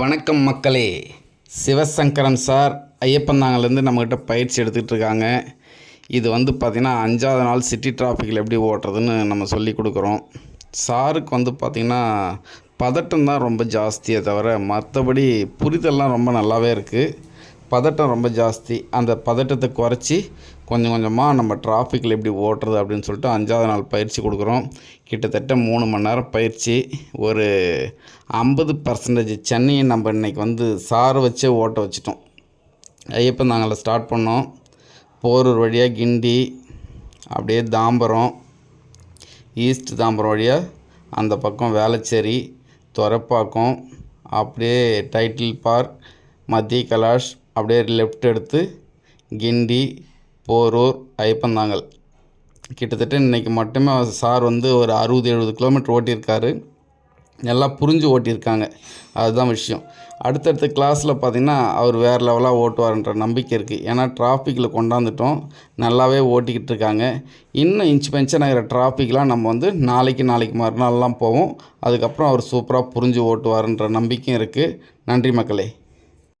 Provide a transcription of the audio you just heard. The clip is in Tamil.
வணக்கம் மக்களே. சிவசங்கரன் சார் ஐயப்பந்தாங்கலேருந்து நம்மக்கிட்ட பயிற்சி எடுத்துகிட்டு இருக்காங்க. இது வந்து பார்த்திங்கன்னா அஞ்சாவது நாள் சிட்டி டிராஃபிக்கில் எப்படி ஓட்டுறதுன்னு நம்ம சொல்லி கொடுக்குறோம். சாருக்கு வந்து பார்த்திங்கன்னா பதட்டம் தான் ரொம்ப ஜாஸ்தியே தவிர மற்றபடி புரிதல்லாம் ரொம்ப நல்லாவே இருக்குது பதட்டம் ரொம்ப ஜாஸ்தி. அந்த பதட்டத்தை குறைச்சி கொஞ்சம் கொஞ்சமாக நம்ம டிராஃபிக்கில் எப்படி ஓட்டுறது அப்படின்னு சொல்லிட்டு அஞ்சாவது நாள் பயிற்சி கொடுக்குறோம். கிட்டத்தட்ட மூணு மணி நேரம் பயிற்சி. ஒரு ஐம்பது பர்சன்டேஜ் சென்னையை நம்ம இன்னைக்கு வந்து சாரை வச்சே ஓட்ட வச்சிட்டோம். ஐயப்பன் நாங்களை ஸ்டார்ட் பண்ணோம். போரூர் வழியாக கிண்டி அப்படியே தாம்பரம் ஈஸ்ட் தாம்பரம் வழியாக அந்த பக்கம் வேளச்சேரி துறப்பாக்கம் அப்படியே டைட்டில் பார்க் மத்திய கலாஷ் அப்படியே லெஃப்ட் எடுத்து கிண்டி போரூர் ஐப்பந்தாங்கல். கிட்டத்தட்ட இன்றைக்கி மட்டுமே சார் வந்து ஒரு அறுபது எழுபது கிலோமீட்டர் ஓட்டியிருக்காரு. எல்லாம் புரிஞ்சு ஓட்டியிருக்காங்க. அதுதான் விஷயம். அடுத்தடுத்த கிளாஸில் பார்த்திங்கன்னா அவர் வேறு லெவலாக ஓட்டுவார்ன்ற நம்பிக்கை இருக்குது ஏன்னா டிராஃபிக்கில் கொண்டாந்துட்டோம். நல்லாவே ஓட்டிக்கிட்டு இருக்காங்க. இன்னும் இன்ச் பென்ஷன் ஆகிற டிராஃபிக்லாம் நம்ம வந்து நாளைக்கு நாளைக்கு மறுநாள்லாம் போவோம். அதுக்கப்புறம் அவர் சூப்பராக புரிஞ்சு ஓட்டுவார்ன்ற நம்பிக்கையும் இருக்குது நன்றி மக்களே.